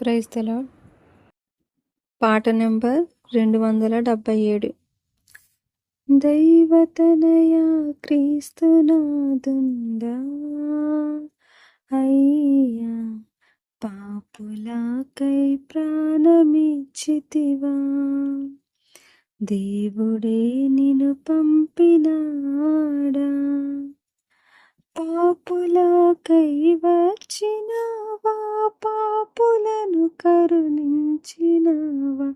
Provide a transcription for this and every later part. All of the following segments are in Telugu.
ప్రైజ్ పాట నెంబర్ రెండు వందల డెబ్భై ఏడు. దైవతనయా క్రీస్తునాదుందా అయ్యా పాపులాకై ప్రాణమిచ్చితివా? దేవుడే నిన్ను పంపినాడా? పాపులాకై వచ్చినా వచ్చినవా పాపులను కరుణించినవా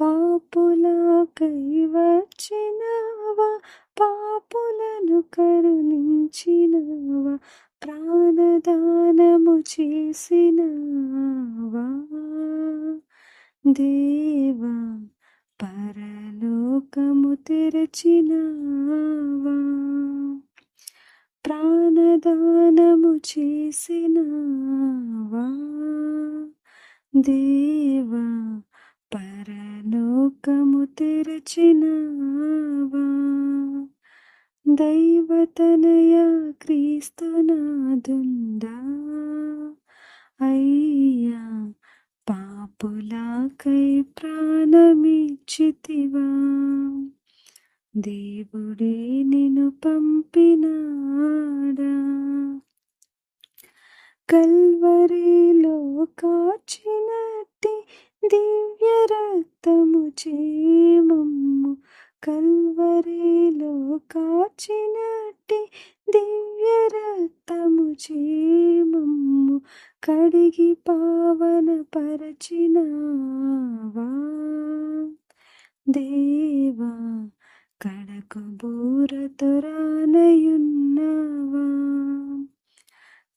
పాపులకై వచ్చినవా పాపులను కరుణించినవా ప్రాణదానము చేసినవా. దేవా పరలోకము తెరచినవా ప్రాణదానము చేసినవా. దేవా పరలోకము తెరచినవా? దైవతనయ క్రీస్తునాదుందా అయ్యా పాపులాకై ప్రాణమిచ్చితివా? దేవుడే నిన్ను పంపినాడా? కల్వరిలో కాచిన దివ్య రక్తము చేమమ్ము కల్వరిలో కాచినట్టి దివ్య రక్తము చేమమ్ము కడిగి పావన పరచినావా దేవా కడకు బూరతురానయున్నావా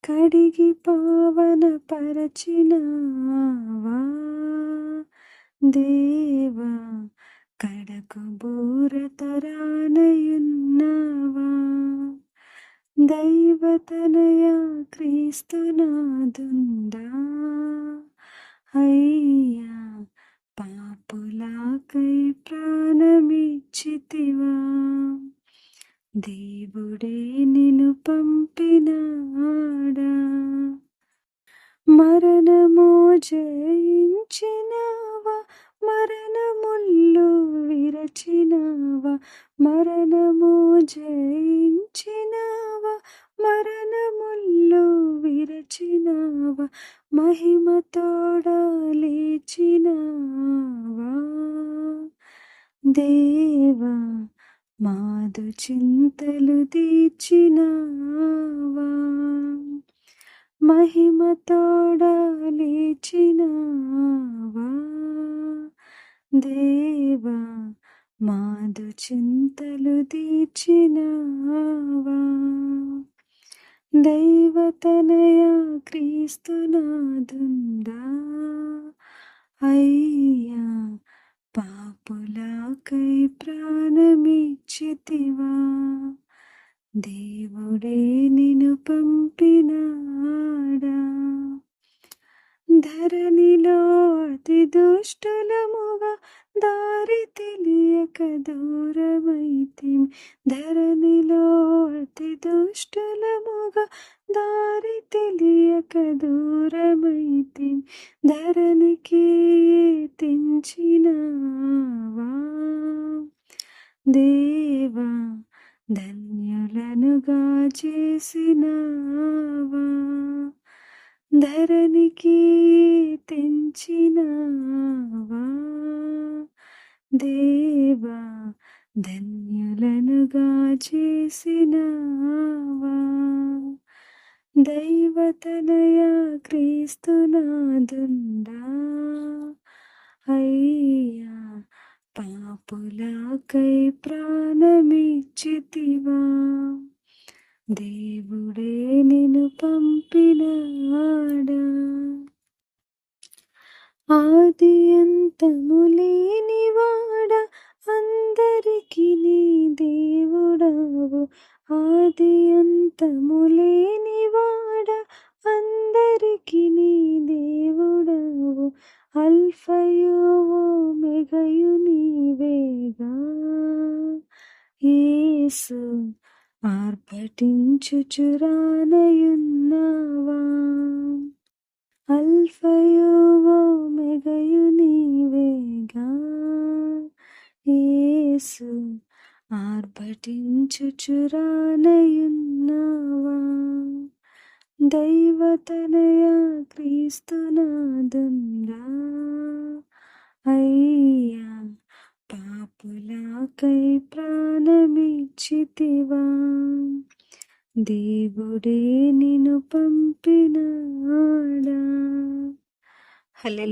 కడిగి పావన పరచినావా దేవా కడకు బూర తరానయున్నావా? దైవతనయ క్రీస్తునాదుందా అయ్యా పాపులాకై ప్రాణమిచ్చితివా? దేవుడే నిన్ను పంపినాడా? మరణము జయించిన గెలచినావా మరణము జయించినావా? మరణముల్లో విరచినావా? మహిమతోడ లేచినవా? దేవా మాదు చింతలు తీర్చినావా? మహిమతోడ లేచినావా? దేవా మాదు చింతలు తీర్చినావా? దైవతనయ క్రీస్తునాదుందా అయ్యా పాపులాకై ప్రాణమిచ్చితివా? దేవుడే నిన్ను పంపినాడా? ధరణిలో అతి దుష్టులము దూరమైతే ధరణిలో అతి దుష్టులముగా దారి తెలియక దూరమైతే ధరణికి తెంచినవా దేవా ధన్యులనుగా చేసినవా? ధరణికి తెంచినవా దేవా ధన్యులనుగా చేసినవా? దైవతనయ క్రీస్తునాదుండా అయ్యా పాపులాకై ప్రాణమిచ్చితివా? దేవుడే నిన్ను పంపినాడా? ఆది అంతము ఆది అంతము లేనివాడ అందరికి నీ దేవుడవు. అల్ఫయో మెగయు నీవేగా ఏసు ఆర్భటించుచురానయున్నావా అల్ఫయో మెగయు నీవేగా ఏసు ఆర్భటించుచురానయున్నావా దైవతనయ క్రీస్తునాదుండా అయ్యా పాపులాకై ప్రాణమిచ్చితివా? దేవుడే నిన్ను పంపినాడా? హలో